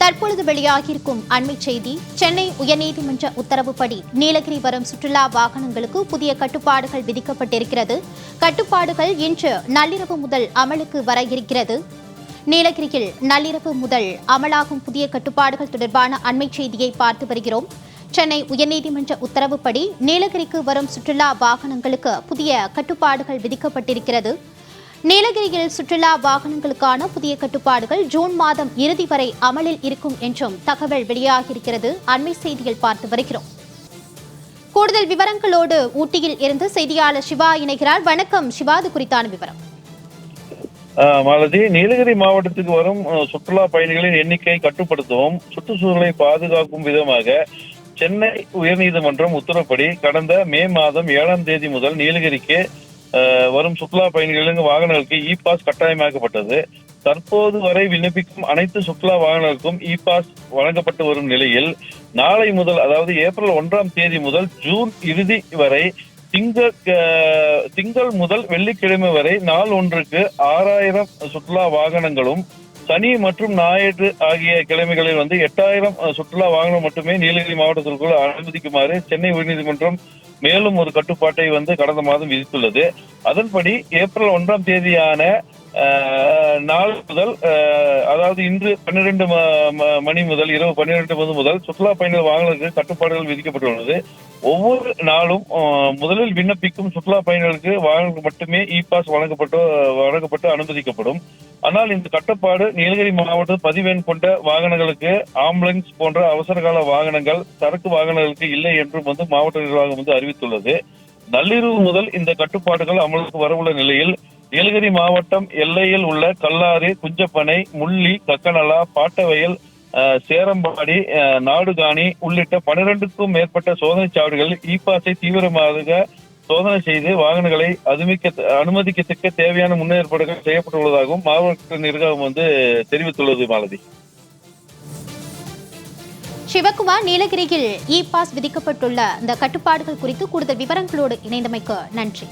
தற்பொழுது வெளியாகியிருக்கும் அண்மை செய்தி சென்னை உயர்நீதிமன்ற உத்தரவுப்படி நீலகிரி வரும் சுற்றுலா வாகனங்களுக்கு புதிய கட்டுப்பாடுகள் விதிக்கப்பட்டிருக்கிறது. கட்டுப்பாடுகள் இன்று நள்ளிரவு முதல் அமலுக்கு வர இருக்கிறது. நீலகிரியில் நள்ளிரவு முதல் அமலாகும் புதிய கட்டுப்பாடுகள் தொடர்பான அண்மை செய்தியை பார்த்து வருகிறோம். சென்னை உயர்நீதிமன்ற உத்தரவுப்படி நீலகிரிக்கு வரும் சுற்றுலா வாகனங்களுக்கு புதிய கட்டுப்பாடுகள் விதிக்கப்பட்டிருக்கிறது. நீலகிரியில் சுற்றுலா வாகனங்களுக்கான புதிய கட்டுப்பாடுகள் ஜூன் மாதம் இறுதி வரை அமலில் இருக்கும் என்றும் தகவல் வெளியாகியிருக்கிறது. அண்மை செய்தியில் பார்த்து வருகிறோம். கூடுதல் விவரங்களோடு ஊட்டியில் இருந்து செய்தியாளர் சிவா இணைகிறார். வணக்கம் சிவா இது குறித்தான விவரம். ஆஹ் மாலதி நீலகிரி மாவட்டத்துக்கு வரும் சுற்றுலா பயணிகளின் எண்ணிக்கை கட்டுப்படுத்தவும் சுற்றுச்சூழலை பாதுகாக்கும் விதமாக சென்னை உயர்நீதிமன்றம் உத்தரப்படி கடந்த மே மாதம் ஏழாம் தேதி முதல் நீலகிரிக்கு வரும் சுற்றுலா பயணிகளின் வாகனங்களுக்கு இ பாஸ் கட்டாயமாக்கப்பட்டது. தற்போது வரை விண்ணப்பிக்கும் அனைத்து சுற்றுலா வாகனங்களுக்கும் இ பாஸ் வழங்கப்பட்டு வரும் நிலையில் நாளை முதல் அதாவது ஏப்ரல் ஒன்றாம் தேதி முதல் ஜூன் இறுதி வரை திங்கள் திங்கள் முதல் வெள்ளிக்கிழமை வரை நாள் ஒன்றுக்கு ஆறாயிரம் சுற்றுலா வாகனங்களும் சனி மற்றும் ஞாயிறு ஆகிய கிழமைகளில் வந்து எட்டாயிரம் சுற்றுலா வாகனம் மட்டுமே நீலகிரி மாவட்டத்திற்குள் அனுமதிக்குமாறு சென்னை உயர்நீதிமன்றம் மேலும் ஒரு கட்டுப்பாட்டை வந்து கடந்த மாதம் விதித்துள்ளது. அதன்படி ஏப்ரல் ஒன்றாம் தேதியான நாள் முதல் அதாவது இன்று பன்னிரண்டு மணி முதல் இரவு பன்னிரண்டு மணி முதல் சுற்றுலா பயணிகள் வாகனங்களுக்கு கட்டுப்பாடுகள் விதிக்கப்பட்டுள்ளது. ஒவ்வொரு நாளும் முதலில் விண்ணப்பிக்கும் சுற்றுலா பயணிகளுக்கு வாகனங்களுக்கு மட்டுமே இ பாஸ் வழங்கப்பட்டு வழங்கப்பட்டு அனுமதிக்கப்படும். ஆனால் இந்த கட்டுப்பாடு நீலகிரி மாவட்ட பதிவெண் கொண்ட வாகனங்களுக்கு ஆம்புலன்ஸ் போன்ற அவசரகால வாகனங்கள் சரக்கு வாகனங்களுக்கு இல்லை என்றும் வந்து மாவட்ட நிர்வாகம் வந்து அறிவித்துள்ளது. நள்ளிரவு முதல் இந்த கட்டுப்பாடுகள் அமலுக்கு வரவுள்ள நிலையில் நீலகிரி மாவட்டம் எல்லையில் உள்ள கல்லாறு குஞ்சப்பனை முள்ளி கக்கநலா பாட்டவயல் சேரம்பாடி நாடுகாணி உள்ளிட்ட பனிரெண்டுக்கும் மேற்பட்ட சோதனை சாவடிகளில் இ பாஸை தீவிரமாக சோதனை செய்து வாகனங்களை அதுமிக்க அனுமதிக்கத்தக்க தேவையான முன்னேற்பாடுகள் செய்யப்பட்டுள்ளதாகவும் மாவட்ட நிர்வாகம் வந்து தெரிவித்துள்ளது மாலதி. சிவகுமார் நீலகிரியில் இ பாஸ் விதிக்கப்பட்டுள்ள இந்த கட்டுப்பாடுகள் குறித்து கூடுதல் விவரங்களோடு இணைந்தமைக்கு நன்றி.